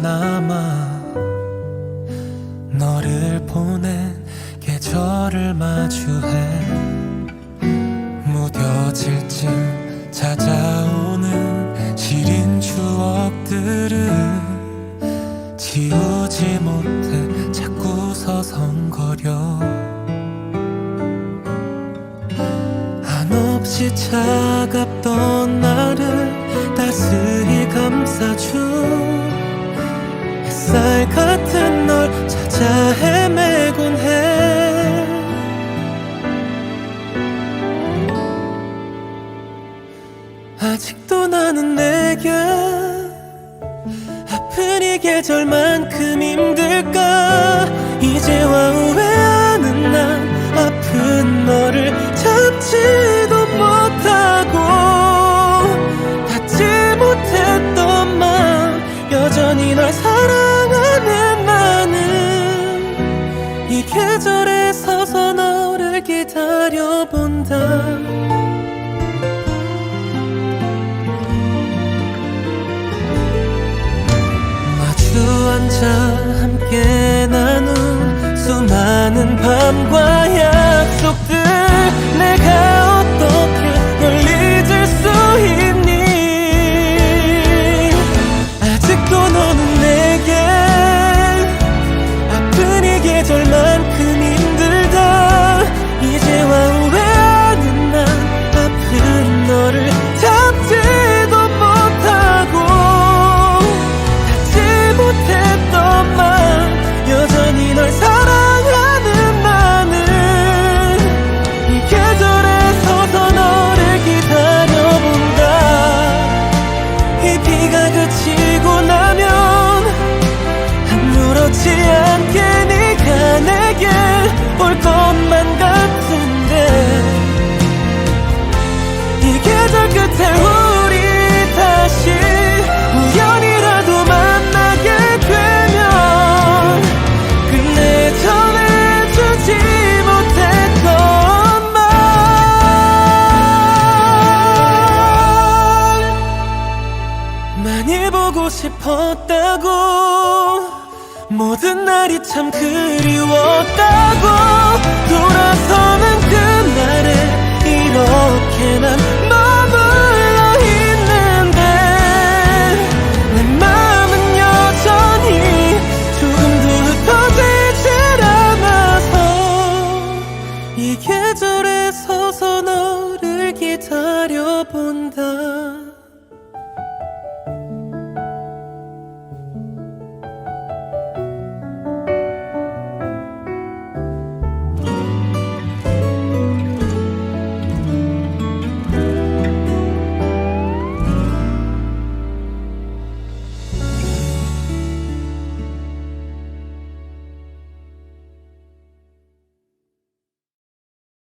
남아 너를 보낸 계절을 마주해 무뎌질 쯤 찾아오는 시린 추억들을 지우지 못해 자꾸 서성거려 한없이 차갑던 아직도 나는 내게 아픈 이 계절만큼 힘들까? 이제와 후회하는 난 아픈 너를 참지도 못하고 닿지 못했던 마음 여전히 널 사랑하는 나는 이 계절에 서서 너를 기다려본다 앉아 함께 나눈 수많은 밤과 약 보고 싶었다고. 모든 날이 참 그리웠다고. 돌아서는 그날에 이렇게 난 머물러 있는데. 내 마음은 여전히 조금도 흩어지질 않아서. 이 계절에 서서 너를 기다려본다.